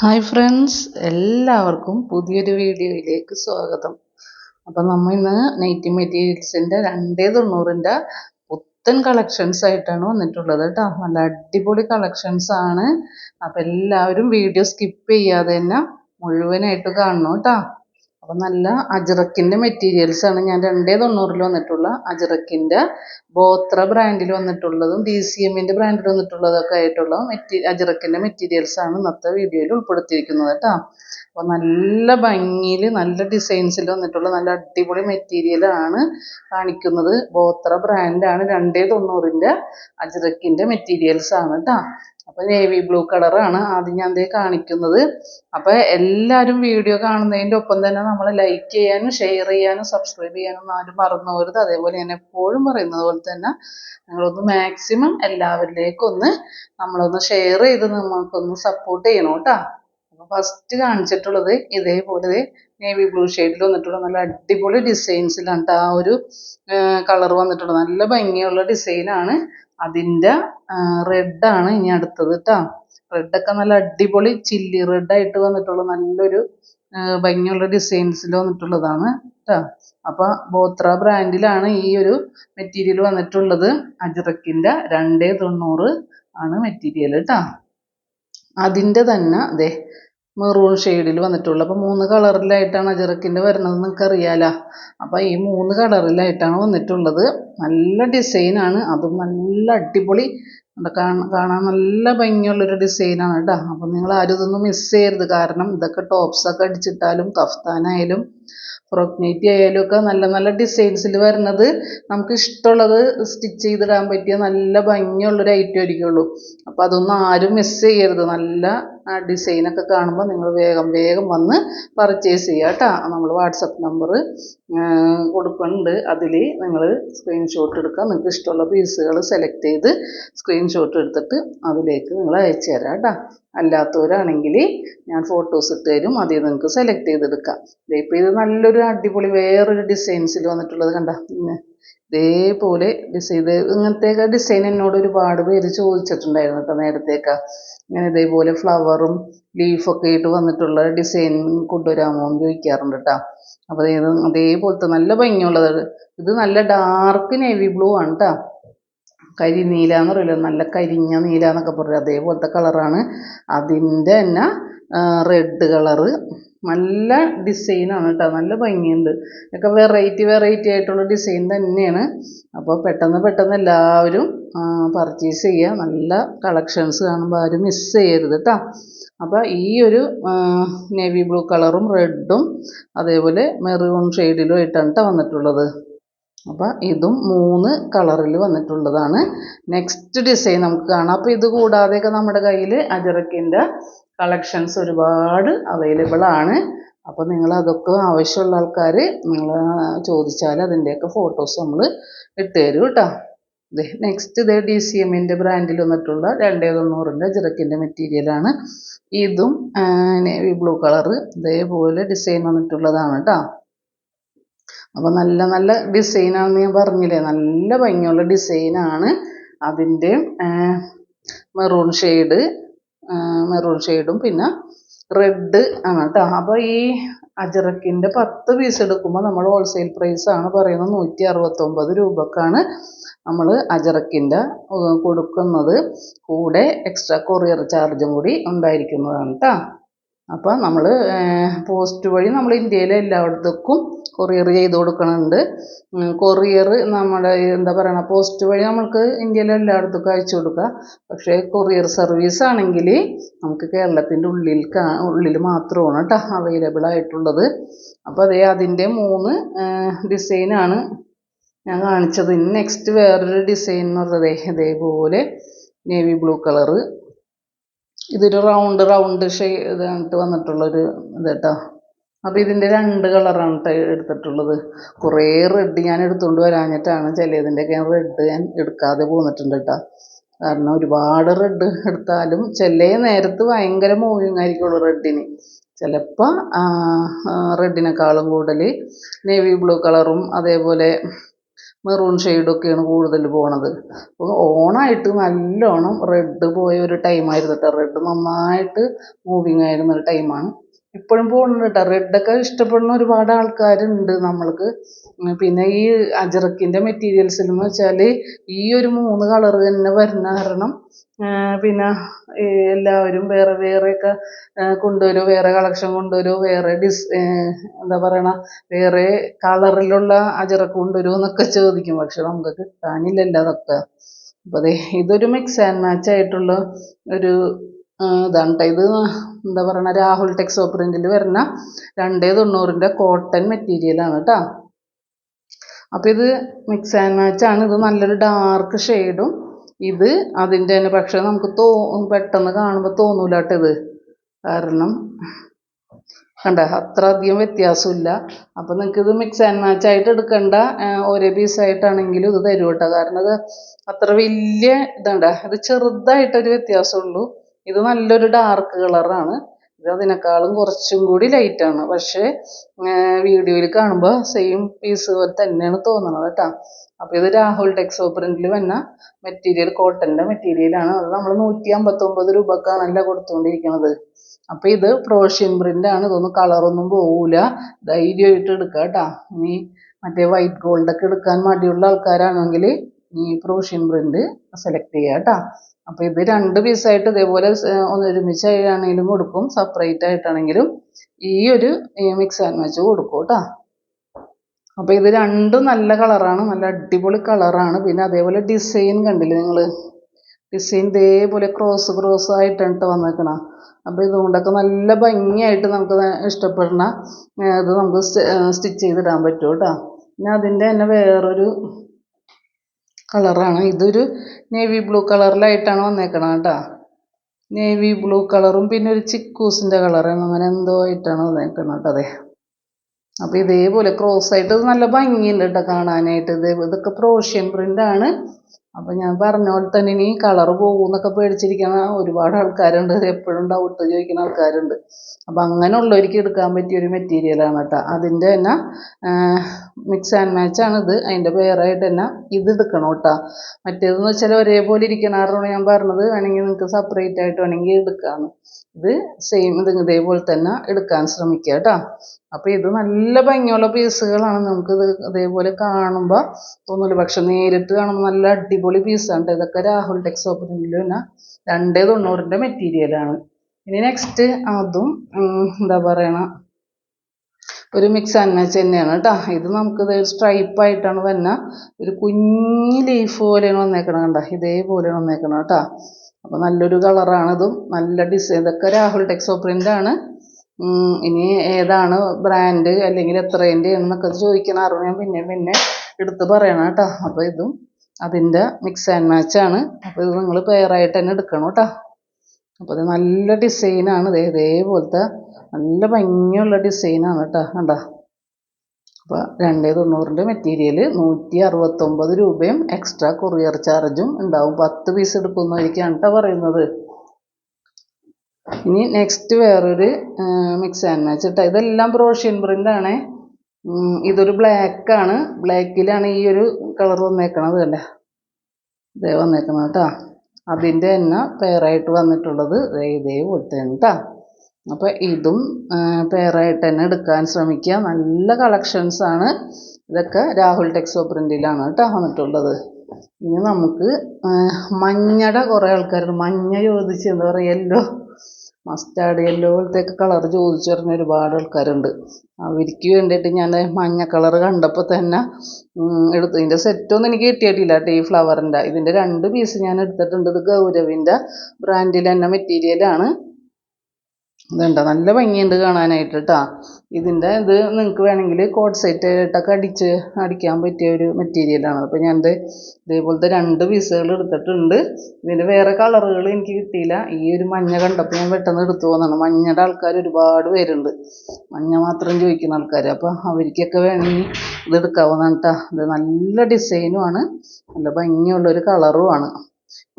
Hi friends എല്ലാവർക്കും പുതിയൊരു വീഡിയോയിലേക്ക് സ്വാഗതം. അപ്പം നമ്മൾ ഇന്ന് നൈറ്റി മെറ്റീരിയൽസിന്റെ രണ്ടേ തൊണ്ണൂറിന്റെ പുത്തൻ കളക്ഷൻസ് ആയിട്ടാണ് വന്നിട്ടുള്ളത് കേട്ടോ. നല്ല അടിപൊളി കളക്ഷൻസ് ആണ്. അപ്പം എല്ലാവരും വീഡിയോ സ്കിപ്പ് ചെയ്യാതെ തന്നെ മുഴുവനായിട്ട് കാണണം കേട്ടോ. അപ്പം നല്ല അജ്രക്കിന്റെ മെറ്റീരിയൽസ് ആണ്. ഞാൻ രണ്ടേ തൊണ്ണൂറിൽ വന്നിട്ടുള്ള അജ്രക്കിന്റെ ബോത്ര ബ്രാൻഡിൽ വന്നിട്ടുള്ളതും ഡി സി എമ്മിന്റെ ബ്രാൻഡിൽ വന്നിട്ടുള്ളതൊക്കെ ആയിട്ടുള്ള മെറ്റീ മെറ്റീരിയൽസ് ആണ് ഇന്നത്തെ വീഡിയോയിൽ ഉൾപ്പെടുത്തിയിരിക്കുന്നത് കേട്ടോ. അപ്പോൾ നല്ല ഭംഗിയിൽ നല്ല ഡിസൈൻസിൽ വന്നിട്ടുള്ള നല്ല അടിപൊളി മെറ്റീരിയലാണ് കാണിക്കുന്നത്. ബോത്ര ബ്രാൻഡാണ് രണ്ടേ തൊണ്ണൂറിന്റെ മെറ്റീരിയൽസ് ആണ് കേട്ടോ. അപ്പോൾ നേവി ബ്ലൂ കളറാണ് ആദ്യം ഞാൻ ദേ കാണിക്കുന്നത്. അപ്പോൾ എല്ലാവരും വീഡിയോ കാണുന്നതിന്റെ ഒപ്പം തന്നെ നമ്മൾ ലൈക്ക് ചെയ്യാനും ഷെയർ ചെയ്യാനും സബ്സ്ക്രൈബ് ചെയ്യാനും ആരും മറന്നു പോകരുത് അതേപോലെ ഞാൻ എപ്പോഴും പറയുന്നത് പോലെ തന്നെ നിങ്ങളൊന്ന് മാക്സിമം എല്ലാവരിലേക്കും ഒന്ന് നമ്മളൊന്ന് ഷെയർ ചെയ്ത് നമുക്കൊന്ന് സപ്പോർട്ട് ചെയ്യണം കേട്ടോ. അപ്പോൾ ഫസ്റ്റ് കാണിച്ചിട്ടുള്ളത് ഇതേപോലെ നേവി ബ്ലൂ ഷെയ്ഡിൽ വന്നിട്ടുള്ള നല്ല അടിപൊളി ഡിസൈൻസിലാണ് ആ ഒരു കളർ വന്നിട്ടുള്ളത്. നല്ല ഭംഗിയുള്ള ഡിസൈനാണ് അതിന്റെ റെഡാണ് ഇനി അടുത്തത് കേട്ടോ റെഡൊക്കെ നല്ല അടിപൊളി ചില്ലി റെഡായിട്ട് വന്നിട്ടുള്ള നല്ലൊരു ഭംഗിയുള്ള ഡിസൈൻസിൽ വന്നിട്ടുള്ളതാണ് കേട്ടോ അപ്പോൾ ബോത്ര ബ്രാൻഡിലാണ് ഈ ഒരു മെറ്റീരിയൽ വന്നിട്ടുള്ളത്. അജ്‌റക്കിന്റെ രണ്ടേ തൊണ്ണൂറ് ആണ് മെറ്റീരിയൽ കേട്ടോ അതിന്റെ തന്നെ അതെ മെറൂൺ ഷെയ്ഡിൽ വന്നിട്ടുള്ളൂ. അപ്പോൾ മൂന്ന് കളറിലായിട്ടാണ് അജറക്കിന്റെ വരുന്നത് നിങ്ങൾക്ക് അറിയാലോ അപ്പോൾ ഈ മൂന്ന് കളറിലായിട്ടാണ് വന്നിട്ടുള്ളത്. നല്ല ഡിസൈനാണ്. അതും നല്ല അടിപൊളി. കാണാൻ നല്ല ഭംഗിയുള്ളൊരു ഡിസൈനാണ് കേട്ടോ. അപ്പോൾ നിങ്ങൾ ആരും ഇതൊന്നും മിസ് ചെയ്യരുത്. കാരണം ഇതൊക്കെ ടോപ്സൊക്കെ അടിച്ചിട്ടാലും കഫ്താനായാലും ഫ്രോക്ക് ആയാലും ഒക്കെ നല്ല നല്ല ഡിസൈൻസിൽ വരുന്നത് നമുക്ക് ഇഷ്ടമുള്ളത് സ്റ്റിച്ച് ചെയ്തിടാൻ പറ്റിയ നല്ല ഭംഗിയുള്ളൊരു ഐറ്റം ആയിരിക്കുള്ളൂ. അപ്പോൾ അതൊന്നും ആരും മിസ് ചെയ്യരുത്. നല്ല ഡിസൈനൊക്കെ കാണുമ്പോൾ നിങ്ങൾ വേഗം വേഗം വന്ന് പർച്ചേസ് ചെയ്യുക കേട്ടോ നമ്മൾ വാട്സപ്പ് നമ്പർ കൊടുക്കുന്നുണ്ട് അതിൽ നിങ്ങൾ സ്ക്രീൻഷോട്ട് എടുക്കുക. നിങ്ങൾക്ക് ഇഷ്ടമുള്ള പീസുകൾ സെലക്ട് ചെയ്ത് സ്ക്രീൻഷോട്ട് എടുത്തിട്ട് അതിലേക്ക് നിങ്ങൾ അയച്ചു തരാം കേട്ടോ അല്ലാത്തവരാണെങ്കിൽ ഞാൻ ഫോട്ടോസ് ഇട്ട് തരും. അതിൽ നിങ്ങൾക്ക് സെലക്ട് ചെയ്തെടുക്കാം. ഇപ്പോൾ ഇത് നല്ലൊരു അടിപൊളി വേറൊരു ഡിസൈൻസിൽ വന്നിട്ടുള്ളത് കണ്ട. ഇതേപോലെ ഡിസൈൻ ഇങ്ങനത്തെ ഇങ്ങനത്തെയൊക്കെ ഡിസൈൻ എന്നോട് ഒരുപാട് പേര് ചോദിച്ചിട്ടുണ്ടായിരുന്നു കേട്ടോ നേരത്തേക്ക് ഇങ്ങനെ ഇതേപോലെ ഫ്ലവറും ലീഫൊക്കെ ആയിട്ട് വന്നിട്ടുള്ള ഡിസൈൻ കൊണ്ടുവരാമോ എന്ന് ചോദിക്കാറുണ്ട് കേട്ടോ. അപ്പോൾ ഇത് അതേപോലത്തെ നല്ല ഭംഗിയുള്ളത് ഇത് നല്ല ഡാർക്ക് നേവി ബ്ലൂ ആണ് കേട്ടോ. കരി നീല എന്ന് പറയില്ല? നല്ല കരിഞ്ഞ നീല എന്നൊക്കെ പറയും അതേപോലത്തെ കളറാണ്. അതിന്റെ തന്നെ റെഡ് കളറ് നല്ല ഡിസൈനാണ് കേട്ടോ നല്ല ഭംഗിയുണ്ട്. ഒക്കെ വെറൈറ്റി വെറൈറ്റി ആയിട്ടുള്ള ഡിസൈൻ തന്നെയാണ്. അപ്പോൾ പെട്ടെന്ന് പെട്ടെന്ന് എല്ലാവരും പർച്ചേസ് ചെയ്യുക നല്ല കളക്ഷൻസ് കാണുമ്പോൾ ആരും മിസ് ചെയ്യരുത് കേട്ടോ അപ്പോൾ ഈ ഒരു നേവി ബ്ലൂ കളറും റെഡും അതേപോലെ മെറൂൺ ഷെയ്ഡിലും ആയിട്ടാണ് കേട്ടോ വന്നിട്ടുള്ളത്. അപ്പോൾ ഇതും മൂന്ന് കളറിൽ വന്നിട്ടുള്ളതാണ്. നെക്സ്റ്റ് ഡിസൈൻ നമുക്ക് കാണാം. അപ്പോൾ ഇത് കൂടാതെയൊക്കെ നമ്മുടെ കയ്യിൽ അജറക്കിന്റെ കളക്ഷൻസ് ഒരുപാട് അവൈലബിൾ ആണ്. അപ്പോൾ നിങ്ങൾ അതൊക്കെ ആവശ്യമുള്ള ആൾക്കാർ നിങ്ങൾ ചോദിച്ചാൽ അതിന്റെയൊക്കെ ഫോട്ടോസ് നമ്മൾ ഇട്ട് തരും കേട്ടോ നെക്സ്റ്റ് ഇതേ ഡി സി എമ്മിന്റെ ബ്രാൻഡിൽ വന്നിട്ടുള്ള രണ്ടേ തൊണ്ണൂറിന്റെ ജിറക്കിന്റെ മെറ്റീരിയലാണ് ഇതും നേവി ബ്ലൂ കളറ് ഇതേപോലെ ഡിസൈൻ വന്നിട്ടുള്ളതാണ് കേട്ടോ അപ്പോൾ നല്ല നല്ല ഡിസൈനാണെന്ന് ഞാൻ പറഞ്ഞില്ലേ? നല്ല ഭംഗിയുള്ള ഡിസൈനാണ് അതിന്റെ മെറൂൺ ഷെയ്ഡ് മെറൂൺ ഷെയ്ഡും പിന്നെ റെഡ് ആണ് കേട്ടോ. അപ്പോൾ ഈ അജറക്കിന്റെ പത്ത് പീസ് എടുക്കുമ്പോൾ നമ്മൾ ഹോൾസെയിൽ പ്രൈസാണ് പറയുന്നത് നൂറ്റി അറുപത്തൊമ്പത് രൂപക്കാണ് നമ്മൾ അജറക്കിന്റെ കൊടുക്കുന്നത്. കൂടെ എക്സ്ട്രാ കൊറിയർ ചാർജും കൂടി ഉണ്ടായിരിക്കുന്നതാണ് കേട്ടോ. അപ്പോൾ നമ്മൾ പോസ്റ്റ് വഴി നമ്മൾ ഇന്ത്യയിലെ എല്ലായിടത്തേക്കും കൊറിയർ ചെയ്ത് കൊടുക്കുന്നുണ്ട് കൊറിയർ നമ്മുടെ എന്താ പറയണ പോസ്റ്റ് വഴി നമ്മൾക്ക് ഇന്ത്യയിലെ എല്ലായിടത്തേക്കും അയച്ചു കൊടുക്കുക. പക്ഷേ കൊറിയർ സർവീസ് ആണെങ്കിൽ നമുക്ക് കേരളത്തിന്റെ ഉള്ളിൽ ഉള്ളിൽ മാത്രമാണ് കേട്ടോ അവൈലബിൾ ആയിട്ടുള്ളത്. അപ്പോൾ അതേ അതിന്റെ മൂന്ന് ഡിസൈനാണ് ഞാൻ കാണിച്ചത്. ഇനി നെക്സ്റ്റ് വേറൊരു ഡിസൈൻ എന്ന് പറഞ്ഞത് ഇതേപോലെ നേവി ബ്ലൂ കളറ് ഇതൊരു റൗണ്ട് റൗണ്ട് ഷേ ഇതായിട്ട് വന്നിട്ടുള്ളൊരു ഇത് കേട്ടോ അപ്പോൾ ഇതിന്റെ രണ്ട് കളറാണ് കേട്ടോ എടുത്തിട്ടുള്ളത്. കുറേ റെഡ് ഞാൻ എടുത്തുകൊണ്ട് വരാഞ്ഞിട്ടാണ് ചിലതിന്റെയൊക്കെ റെഡ് ഞാൻ എടുക്കാതെ പോന്നിട്ടുണ്ട് കേട്ടോ കാരണം ഒരുപാട് റെഡ് എടുത്താലും ചില നേരത്ത് ഭയങ്കര മൂവിങ് ആയിരിക്കുള്ളൂ റെഡിന് ചിലപ്പോൾ റെഡിനേക്കാളും കൂടുതൽ നേവി ബ്ലൂ കളറും അതേപോലെ മെറൂൺ ഷെയ്ഡൊക്കെയാണ് കൂടുതൽ പോണത്. അപ്പോൾ ഓണായിട്ട് നല്ലോണം റെഡ് പോയ ഒരു ടൈമായിരുന്നു കേട്ടോ റെഡ് നന്നായിട്ട് മൂവിങ് ആയിരുന്ന ഒരു ടൈമാണ് ഇപ്പോഴും പോകുന്നുണ്ട്. കേട്ടോ റെഡൊക്കെ ഇഷ്ടപ്പെടുന്ന ഒരുപാട് ആൾക്കാരുണ്ട് നമ്മൾക്ക്. പിന്നെ ഈ അജറക്കിന്റെ മെറ്റീരിയൽസിൽ എന്ന് വെച്ചാൽ ഈ ഒരു മൂന്ന് കളർ തന്നെ വരുന്ന കാരണം പിന്നെ എല്ലാവരും വേറെ വേറെയൊക്കെ കൊണ്ടുവരും വേറെ കളക്ഷൻ കൊണ്ടുവരും വേറെ ഡിസ് എന്താ പറയണ വേറെ കളറിലുള്ള അജറക്ക് കൊണ്ടുവരും എന്നൊക്കെ ചോദിക്കും. പക്ഷെ നമുക്ക് കിട്ടാനില്ലല്ലോ അതൊക്കെ. അപ്പോൾ ദേ ഇതൊരു മിക്സ് ആൻഡ് മാച്ച് ആയിട്ടുള്ള ഒരു ഇതാണ് ഇത് എന്താ പറയുക രാഹുൽ ടെക്സോ പ്രിന്റിൽ വരുന്ന രണ്ടേ തൊണ്ണൂറിന്റെ കോട്ടൺ മെറ്റീരിയലാണ് കേട്ടോ അപ്പോൾ ഇത് മിക്സ് ആൻഡ് മാച്ച് ആണ്. ഇത് നല്ലൊരു ഡാർക്ക് ഷെയ്ഡും ഇത് അതിന്റെ തന്നെ. പക്ഷേ നമുക്ക് തോ പെട്ടെന്ന് കാണുമ്പോൾ തോന്നൂല കേട്ടോ ഇത്. കാരണം കണ്ട അത്ര അധികം വ്യത്യാസമില്ല അപ്പോൾ നിങ്ങൾക്ക് ഇത് മിക്സ് ആൻഡ് മാച്ച് ആയിട്ട് എടുക്കണ്ട. ഒരേ പീസായിട്ടാണെങ്കിലും ഇത് തരും കാരണം ഇത് അത്ര വലിയ ഇതുണ്ട്. ഇത് ചെറുതായിട്ടൊരു വ്യത്യാസമുള്ളൂ ഇത് നല്ലൊരു ഡാർക്ക് കളറാണ് ഇത് അതിനേക്കാളും കുറച്ചും കൂടി ലൈറ്റാണ് പക്ഷേ വീഡിയോയിൽ കാണുമ്പോൾ സെയിം പീസ് പോലെ തന്നെയാണ് തോന്നുന്നത് കേട്ടോ അപ്പോൾ ഇത് രാഹുൽ ടെക്സോ പ്രിന്റിൽ വന്ന മെറ്റീരിയൽ കോട്ടന്റെ മെറ്റീരിയലാണ് അത് നമ്മൾ നൂറ്റി അമ്പത്തൊമ്പത് രൂപക്കാണല്ല കൊടുത്തുകൊണ്ടിരിക്കുന്നത് അപ്പോൾ ഇത് പ്രോഷ്യൻ പ്രിന്റ് ആണ്. ഇതൊന്നും കളറൊന്നും പോവില്ല ധൈര്യമായിട്ട് എടുക്കുക കേട്ടോ ഇനി മറ്റേ വൈറ്റ് ഗോൾഡൊക്കെ എടുക്കാൻ മടിയുള്ള ആൾക്കാരാണെങ്കിൽ ഈ പ്രോഷ്യൻ പ്രിന്റ് സെലക്ട് ചെയ്യുക കേട്ടോ അപ്പോൾ ഇത് രണ്ട് പീസായിട്ട് ഇതേപോലെ സ് ഒന്ന് ഒരുമിച്ചാണെങ്കിലും കൊടുക്കും. സെപ്പറേറ്റ് ആയിട്ടാണെങ്കിലും ഈ ഒരു മിക്സ് ആൻഡ് മാച്ച് കൊടുക്കും കേട്ടോ അപ്പോൾ ഇത് രണ്ടും നല്ല കളറാണ് നല്ല അടിപൊളി കളറാണ്. പിന്നെ അതേപോലെ ഡിസൈൻ കണ്ടില്ലേ നിങ്ങൾ ഡിസൈൻ ഇതേപോലെ ക്രോസ് ക്രോസ് ആയിട്ടാണ് ട്ടോ വന്നേക്കണ. അപ്പോൾ ഇതുകൊണ്ടൊക്കെ നല്ല ഭംഗിയായിട്ട് നമുക്ക് ഇഷ്ടപ്പെടുന്ന ഇത് നമുക്ക് സ്റ്റിച്ച് ചെയ്തിടാൻ പറ്റും കേട്ടോ പിന്നെ അതിന്റെ തന്നെ വേറൊരു കളറാണ്. ഇതൊരു നേവി ബ്ലൂ കളറിലായിട്ടാണ് വന്നേക്കണത് കേട്ടോ. നേവി ബ്ലൂ കളറും പിന്നെ ഒരു ചിക്കൂസിന്റെ കളറും അങ്ങനെ എന്തോ ആയിട്ടാണ് വന്നേക്കണത് കേട്ടോ അതെ അപ്പോൾ ഇതേപോലെ ക്രോസ് ആയിട്ട് നല്ല ഭംഗിയുണ്ട് കേട്ടോ കാണാനായിട്ട്. ഇത് ഇതൊക്കെ പ്രോഷ്യൻ പ്രിന്റാണ് അപ്പോൾ ഞാൻ പറഞ്ഞ പോലെ തന്നെ ഇനി കളർ പോകുമെന്നൊക്കെ പേടിച്ചിരിക്കുന്ന ഒരുപാട് ആൾക്കാരുണ്ട്. എപ്പോഴും ഡൗട്ട് ചോദിക്കുന്ന ആൾക്കാരുണ്ട്. അപ്പോൾ അങ്ങനെയുള്ളവർക്ക് എടുക്കാൻ പറ്റിയ ഒരു മെറ്റീരിയലാണ് കേട്ടോ. അതിന്റെ തന്നെ മിക്സ് ആൻഡ് ആണ് ഇത്. അതിന്റെ പേരായിട്ട് തന്നെ ഇത് എടുക്കണം കേട്ടോ. മറ്റേതെന്ന് വെച്ചാൽ ഒരേപോലെ ഇരിക്കണ ഞാൻ പറഞ്ഞത്. വേണമെങ്കിൽ നിങ്ങൾക്ക് സെപ്പറേറ്റ് ആയിട്ട് വേണമെങ്കിൽ എടുക്കാമെന്ന് ഇത് സെയിം ഇത് ഇതേപോലെ തന്നെ എടുക്കാൻ ശ്രമിക്കുക കേട്ടോ. അപ്പോൾ ഇത് നല്ല ഭംഗിയുള്ള പീസുകളാണ്. നമുക്കിത് ഇതേപോലെ കാണുമ്പോൾ തോന്നില്ല പക്ഷെ നേരിട്ട് കാണുമ്പോൾ നല്ല അടിപൊളി പീസാണ് ഇതൊക്കെ രാഹുൽ ടെക്സ് പ്രിന്റിൽ തന്നെ രണ്ടേ തൊണ്ണൂറിന്റെ മെറ്റീരിയലാണ് ഇനി നെക്സ്റ്റ് അതും എന്താ പറയണ? ഒരു മിക്സ് അന്നച്ച് തന്നെയാണ് കേട്ടോ. ഇത് നമുക്കിത് സ്ട്രൈപ്പ് ആയിട്ടാണ് വന്ന ഒരു കുഞ്ഞ് ലീഫ് പോലെയാണ് വന്നേക്കണത് കണ്ട? ഇതേപോലെയാണ് വന്നേക്കണത് കേട്ടോ. അപ്പോൾ നല്ലൊരു കളറാണ് ഇതും നല്ല ഡിസൈൻ ഇതൊക്കെ രാഹുൽ ടെക്സോ പ്രിന്റാണ് ഇനി ഏതാണ് ബ്രാൻഡ് അല്ലെങ്കിൽ എത്രേന്റെ എന്നൊക്കെ ചോദിക്കണ. അറിവ് ഞാൻ പിന്നെ പിന്നെ എടുത്ത് പറയണം കേട്ടോ. അപ്പോൾ ഇതും അതിന്റെ മിക്സ് ആൻഡ് മാച്ച് ആണ്. അപ്പോൾ ഇത് നിങ്ങൾ പെയറായിട്ട് തന്നെ എടുക്കണം കേട്ടോ. അപ്പോൾ ഇത് നല്ല ഡിസൈനാണ് ഇതേപോലത്തെ നല്ല ഭംഗിയുള്ള ഡിസൈനാണ് കേട്ടോ. കണ്ടോ? അപ്പോൾ രണ്ടേ തൊണ്ണൂറിന്റെ മെറ്റീരിയൽ നൂറ്റി അറുപത്തൊമ്പത് രൂപയും എക്സ്ട്രാ കൊറിയർ ചാർജും ഉണ്ടാവും. പത്ത് പീസ് എടുക്കുന്നതായിരിക്കാണ് കേട്ടോ പറയുന്നത്. ഇനി നെക്സ്റ്റ് വേറൊരു മിക്സ് ആൻഡ് മാച്ച് കേട്ടോ ഇതെല്ലാം ബ്രോഷ്യൻ പ്രിന്റ് ആണ്. ഇതൊരു ബ്ലാക്ക് ആണ്. ബ്ലാക്കിലാണ് ഈ ഒരു കളർ വന്നേക്കണത് അല്ലേ? ഇതേ വന്നേക്കണത് കേട്ടോ. അതിന്റെ തന്നെ പെയറായിട്ട് വന്നിട്ടുള്ളത്. ഇതേപോലത്തെ കേട്ടോ അപ്പോൾ ഇതും പെയറായിട്ട് തന്നെ എടുക്കാൻ ശ്രമിക്കുക. നല്ല കളക്ഷൻസ് ആണ്. ഇതൊക്കെ രാഹുൽ ടെക്സോ പ്രിന്റിലാണ് കേട്ടോ വന്നിട്ടുള്ളത്. ഇനി നമുക്ക് മഞ്ഞട കുറേ ആൾക്കാരുണ്ട്. മഞ്ഞ ചോദിച്ച് എന്താ പറയുക യെല്ലോ മസ്റ്റാർഡ് യെല്ലോ പോലത്തെയൊക്കെ കളർ ചോദിച്ചു പറഞ്ഞ ഒരുപാട് ആൾക്കാരുണ്ട്. അവർക്ക് വേണ്ടിയിട്ട് ഞാൻ മഞ്ഞ കളർ കണ്ടപ്പോൾ തന്നെ എടുത്തു. ഇതിന്റെ സെറ്റൊന്നും എനിക്ക് കിട്ടിയിട്ടില്ല കേട്ടോ ഈ ഫ്ലവറിന്റെ ഇതിന്റെ രണ്ട് പീസ് ഞാൻ എടുത്തിട്ടുണ്ട്. ഇത് ഗൗരവിന്റെ ബ്രാൻഡിൽ തന്നെ മെറ്റീരിയലാണ് ഇതുണ്ട്. നല്ല ഭംഗിയുണ്ട് കാണാനായിട്ട് കേട്ടോ ഇതിന്റെ ഇത് നിങ്ങൾക്ക് വേണമെങ്കിൽ കോട്ട് സെറ്റ് ആയിട്ടൊക്കെ അടിച്ച് അടിക്കാൻ പറ്റിയ ഒരു മെറ്റീരിയലാണ് അപ്പോൾ ഞാൻ ഇതേപോലത്തെ രണ്ട് പീസുകൾ എടുത്തിട്ടുണ്ട്. ഇതിന്റെ വേറെ കളറുകൾ എനിക്ക് കിട്ടിയില്ല. ഈ ഒരു മഞ്ഞ കണ്ടപ്പോൾ ഞാൻ പെട്ടെന്ന് എടുത്തു പോകുന്നതാണ് മഞ്ഞയുടെ ആൾക്കാർ ഒരുപാട് പേരുണ്ട്. മഞ്ഞ മാത്രം ചോദിക്കുന്ന ആൾക്കാർ അപ്പോൾ അവർക്കൊക്കെ വേണമെങ്കിൽ ഇത് എടുക്കാവുന്നതാണ് കേട്ടോ ഇത് നല്ല ഡിസൈനുമാണ് നല്ല ഭംഗിയുള്ളൊരു കളറുമാണ്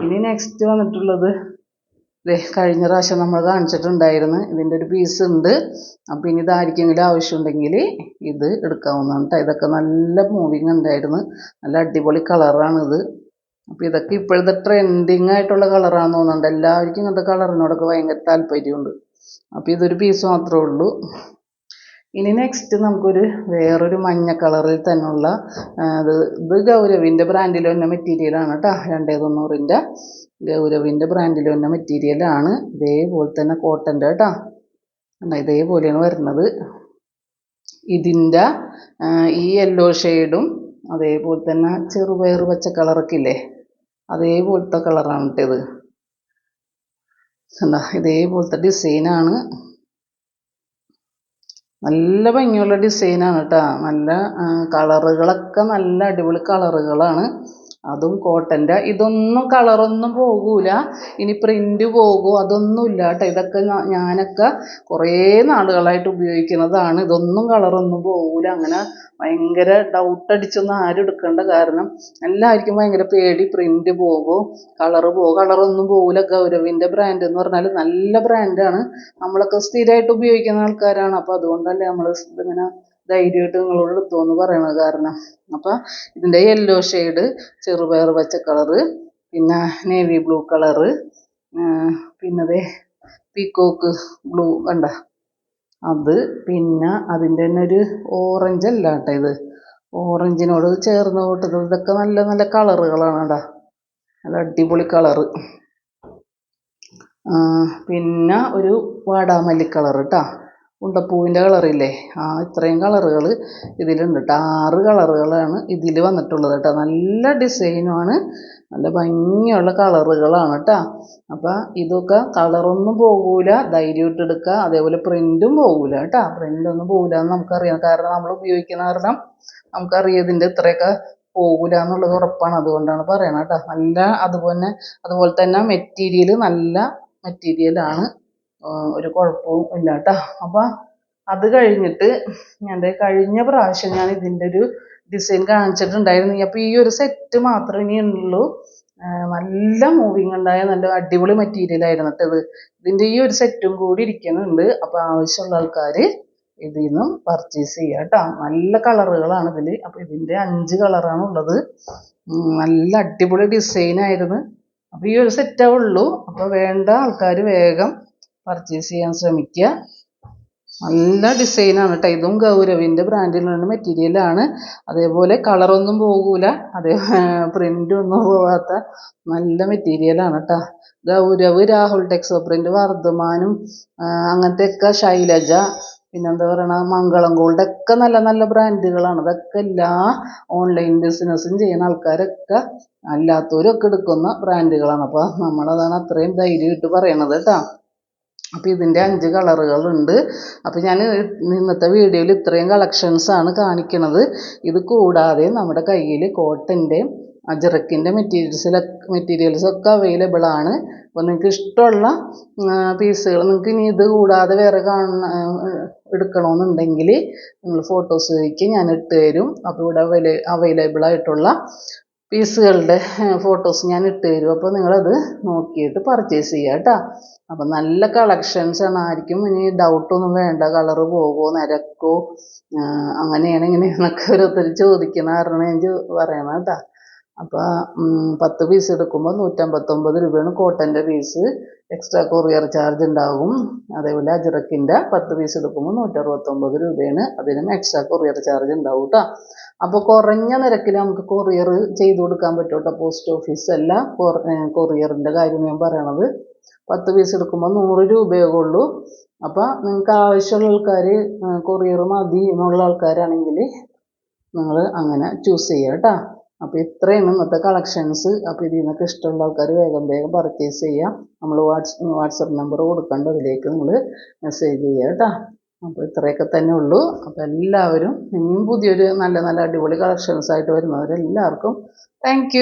ഇനി നെക്സ്റ്റ് വന്നിട്ടുള്ളത് കഴിഞ്ഞ പ്രാവശ്യം നമ്മൾ കാണിച്ചിട്ടുണ്ടായിരുന്നു. ഇതിന്റെ ഒരു പീസ് ഉണ്ട്. അപ്പോൾ ഇനി ഇതായിരിക്കെങ്കിലും ആവശ്യമുണ്ടെങ്കിൽ ഇത് എടുക്കാവുന്നതാണ് കേട്ടോ ഇതൊക്കെ നല്ല മൂവിങ് ഉണ്ടായിരുന്നു. നല്ല അടിപൊളി കളറാണിത് അപ്പോൾ ഇതൊക്കെ ഇപ്പോഴത്തെ ട്രെൻഡിങ് ആയിട്ടുള്ള കളറാണെന്ന് തോന്നുന്നുണ്ട്. എല്ലാവർക്കും ഇങ്ങനത്തെ കളറിനോടൊക്കെ ഭയങ്കര താല്പര്യമുണ്ട്. അപ്പോൾ ഇതൊരു പീസ് മാത്രമേ ഉള്ളൂ. ഇനി നെക്സ്റ്റ് നമുക്കൊരു വേറൊരു മഞ്ഞ കളറിൽ തന്നെയുള്ള ഇത് ഇത് ഗൗരവിന്റെ ബ്രാൻഡിൽ തന്നെ മെറ്റീരിയലാണ് കേട്ടോ രണ്ടേ തൊണ്ണൂറിന്റെ. ഗൗരവിന്റെ ബ്രാൻഡിൽ വന്ന മെറ്റീരിയലാണ് ഇതേപോലെ തന്നെ കോട്ടന്റെ കേട്ടോ ഇതേപോലെയാണ് വരുന്നത്. ഇതിന്റെ ഈ യെല്ലോ ഷെയ്ഡും അതേപോലെ തന്നെ ചെറുപയർ പച്ച കളറൊക്കെ ഇല്ലേ? അതേപോലത്തെ കളറാണ് കേട്ടത് എന്താ ഇതേപോലത്തെ ഡിസൈനാണ് നല്ല ഭംഗിയുള്ള ഡിസൈനാണ് കേട്ടോ നല്ല കളറുകളൊക്കെ നല്ല അടിപൊളി കളറുകളാണ് അതും കോട്ടന്റെ ഇതൊന്നും കളറൊന്നും പോകൂല. ഇനി പ്രിന്റ് പോകുമോ അതൊന്നുമില്ല കേട്ടോ. ഇതൊക്കെ ഞാനൊക്കെ കുറേ നാളുകളായിട്ട് ഉപയോഗിക്കുന്നതാണ്. ഇതൊന്നും കളറൊന്നും പോകൂല. അങ്ങനെ ഭയങ്കര ഡൗട്ട് അടിച്ചൊന്നും ആരും എടുക്കേണ്ട കാരണം എല്ലാവർക്കും ഭയങ്കര പേടി. പ്രിന്റ് പോകുമോ കളറ് പോകുമോ കളറൊന്നും പോകില്ല ഗൗരവിന്റെ ബ്രാൻഡ് എന്ന് പറഞ്ഞാൽ നല്ല ബ്രാൻഡാണ് നമ്മളൊക്കെ സ്ഥിരമായിട്ട് ഉപയോഗിക്കുന്ന ആൾക്കാരാണ്. അപ്പോൾ അതുകൊണ്ടല്ലേ നമ്മൾ ഇതിങ്ങനെ ധൈര്യമായിട്ട് നിങ്ങളോട് എടുത്തു എന്ന് പറയണത് കാരണം. അപ്പോൾ ഇതിന്റെ യെല്ലോ ഷെയ്ഡ് ചെറുപയർ പച്ച കളറ് പിന്നെ നേവി ബ്ലൂ കളറ് പിന്നെ ദേ പീക്കോക്ക് ബ്ലൂ കണ്ട. അത് പിന്നെ അതിന്റെ തന്നെ ഒരു ഓറഞ്ച് അല്ല കേട്ടോ ഇത്. ഓറഞ്ചിനോട് ചേർന്ന് കൂട്ടുന്നത് ഇതൊക്കെ നല്ല നല്ല കളറുകളാണ് കേട്ടോ. നല്ല അടിപൊളി കളറ് പിന്നെ ഒരു വാടാമല്ലി കളർ കേട്ടോ ഉണ്ടപ്പൂവിന്റെ കളറില്ലേ? ആ ഇത്രയും കളറുകൾ ഇതിലുണ്ട് കേട്ടോ ആറ് കളറുകളാണ് ഇതിൽ വന്നിട്ടുള്ളത് കേട്ടോ നല്ല ഡിസൈനുമാണ്. നല്ല ഭംഗിയുള്ള കളറുകളാണ് കേട്ടോ അപ്പോൾ ഇതൊക്കെ കളറൊന്നും പോകൂല. ധൈര്യമായിട്ട് എടുക്കുക അതേപോലെ പ്രിന്റും പോകൂല കേട്ടോ പ്രിന്റൊന്നും പോകില്ല എന്ന് നമുക്കറിയാം കാരണം നമ്മൾ ഉപയോഗിക്കുന്ന കാരണം നമുക്കറിയാം ഇതിന്റെ ഇത്രയൊക്കെ പോകില്ല എന്നുള്ളത് ഉറപ്പാണ്. അതുകൊണ്ടാണ് പറയണത് കേട്ടോ നല്ല അതുപോലെ അതുപോലെ തന്നെ മെറ്റീരിയൽ നല്ല മെറ്റീരിയലാണ്. ഒരു കുഴപ്പവും ഇല്ല കേട്ടോ അപ്പോൾ അത് കഴിഞ്ഞിട്ട് ഞാൻ കഴിഞ്ഞ പ്രാവശ്യം ഞാൻ ഇതിന്റെ ഒരു ഡിസൈൻ കാണിച്ചിട്ടുണ്ടായിരുന്നു. അപ്പോൾ ഈ ഒരു സെറ്റ് മാത്രമേ ഇനി ഉള്ളൂ. നല്ല മൂവിങ് ഉണ്ടായ നല്ല അടിപൊളി മെറ്റീരിയൽ ആയിരുന്നു കേട്ടത് ഇത്. ഇതിന്റെ ഈ ഒരു സെറ്റും കൂടി ഇരിക്കുന്നുണ്ട്. അപ്പോൾ ആവശ്യമുള്ള ആൾക്കാർ ഇതിൽ നിന്നും പർച്ചേസ് ചെയ്യുക കേട്ടോ നല്ല കളറുകളാണ് ഇതിൽ അപ്പോൾ ഇതിന്റെ അഞ്ച് കളറാണ് ഉള്ളത്. നല്ല അടിപൊളി ഡിസൈൻ ആയിരുന്നു. അപ്പോൾ ഈ ഒരു സെറ്റേ ഉള്ളൂ. അപ്പോൾ വേണ്ട ആൾക്കാർ വേഗം പർച്ചേസ് ചെയ്യാൻ ശ്രമിക്കുക. നല്ല ഡിസൈനാണ് കേട്ടോ ഇതും ഗൗരവിന്റെ ബ്രാൻഡിലുള്ള മെറ്റീരിയലാണ് അതേപോലെ കളറൊന്നും പോകൂല. അതേ പ്രിന്റൊന്നും പോവാത്ത നല്ല മെറ്റീരിയലാണ് കേട്ടോ ഗൗരവ് രാഹുൽ ടെക്സോ പ്രിന്റ് വർദ്ധമാനും അങ്ങനത്തെയൊക്കെ ശൈലജ പിന്നെന്താ പറയണ മംഗളം ഗോൾഡ് ഒക്കെ നല്ല നല്ല ബ്രാൻഡുകളാണ് അതൊക്കെ എല്ലാ ഓൺലൈൻ ബിസിനസ്സും ചെയ്യുന്ന ആൾക്കാരൊക്കെ അല്ലാത്തവരൊക്കെ എടുക്കുന്ന ബ്രാൻഡുകളാണ് അപ്പോൾ നമ്മളതാണ് അത്രയും ധൈര്യം ഇട്ട് പറയണത് കേട്ടോ അപ്പോൾ ഇതിന്റെ അഞ്ച് കളറുകളുണ്ട്. അപ്പോൾ ഞാൻ ഇന്നത്തെ വീഡിയോയിൽ ഇത്രയും കളക്ഷൻസാണ് കാണിക്കുന്നത് ഇത് കൂടാതെ നമ്മുടെ കയ്യിൽ കോട്ടന്റെ അജറക്കിന്റെ മെറ്റീരിയൽസിലൊക്കെ മെറ്റീരിയൽസൊക്കെ അവൈലബിൾ ആണ്. അപ്പോൾ നിങ്ങൾക്ക് ഇഷ്ടമുള്ള പീസുകൾ നിങ്ങൾക്ക് ഇനി ഇത് കൂടാതെ വേറെ കാണ എടുക്കണമെന്നുണ്ടെങ്കിൽ നിങ്ങൾ ഫോട്ടോസ് ചോദിക്കുക ഞാൻ ഇട്ട് തരും. അപ്പോൾ ഇവിടെ അവൈലബിൾ ആയിട്ടുള്ള പീസുകളുടെ ഫോട്ടോസ് ഞാൻ ഇട്ട് തരും. അപ്പോൾ നിങ്ങളത് നോക്കിയിട്ട് പർച്ചേസ് ചെയ്യുക കേട്ടോ അപ്പോൾ നല്ല കളക്ഷൻസ് ആണ്. ആർക്കും ഇനി ഡൗട്ടൊന്നും വേണ്ട. കളറ് പോകുമോ നിരക്കോ അങ്ങനെയാണ് ഇങ്ങനെയാണൊക്കെ ഓരോരുത്തർ ചോദിക്കുന്ന കാരണം ഞാൻ പറയണം കേട്ടോ. അപ്പോൾ പത്ത് പീസ് എടുക്കുമ്പോൾ നൂറ്റമ്പത്തൊമ്പത് രൂപയാണ് കോട്ടന്റെ പീസ് എക്സ്ട്രാ കൊറിയർ ചാർജ് ഉണ്ടാകും അതേപോലെ അജ്രക്കിന്റെ പത്ത് പീസ് എടുക്കുമ്പോൾ നൂറ്ററുപത്തൊമ്പത് രൂപയാണ്. അതിനും എക്സ്ട്രാ കൊറിയർ ചാർജ് ഉണ്ടാവും കേട്ടോ. അപ്പോൾ കുറഞ്ഞ നിരക്കിൽ നമുക്ക് കൊറിയർ ചെയ്തു കൊടുക്കാൻ പറ്റും കേട്ടോ. പോസ്റ്റ് ഓഫീസ് അല്ല കൊറിയറിന്റെ കാര്യം ഞാൻ പറയണത്. പത്ത് പീസ് എടുക്കുമ്പോൾ നൂറ് രൂപയേ ഉള്ളൂ അപ്പോൾ നിങ്ങൾക്ക് ആവശ്യമുള്ള ആൾക്കാർ കൊറിയർ മതി എന്നുള്ള ആൾക്കാരാണെങ്കിൽ നിങ്ങൾ അങ്ങനെ ചൂസ് ചെയ്യുക കേട്ടോ. അപ്പോൾ ഇത്രയാണ് ഇന്നത്തെ കളക്ഷൻസ് അപ്പോൾ ഇതിൽ നിന്നൊക്കെ ഇഷ്ടമുള്ള ആൾക്കാർ വേഗം വേഗം പർച്ചേസ് ചെയ്യുക. നമ്മൾ വാട്സ് വാട്സപ്പ് നമ്പർ കൊടുക്കേണ്ട അതിലേക്ക് നിങ്ങൾ മെസ്സേജ് ചെയ്യുക കേട്ടോ. അപ്പോൾ ഇത്രയൊക്കെ തന്നെ ഉള്ളൂ. അപ്പോൾ എല്ലാവരും ഇനിയും പുതിയൊരു നല്ല നല്ല അടിപൊളി കളക്ഷൻസ് ആയിട്ട് വരുന്നവരെല്ലാവർക്കും താങ്ക്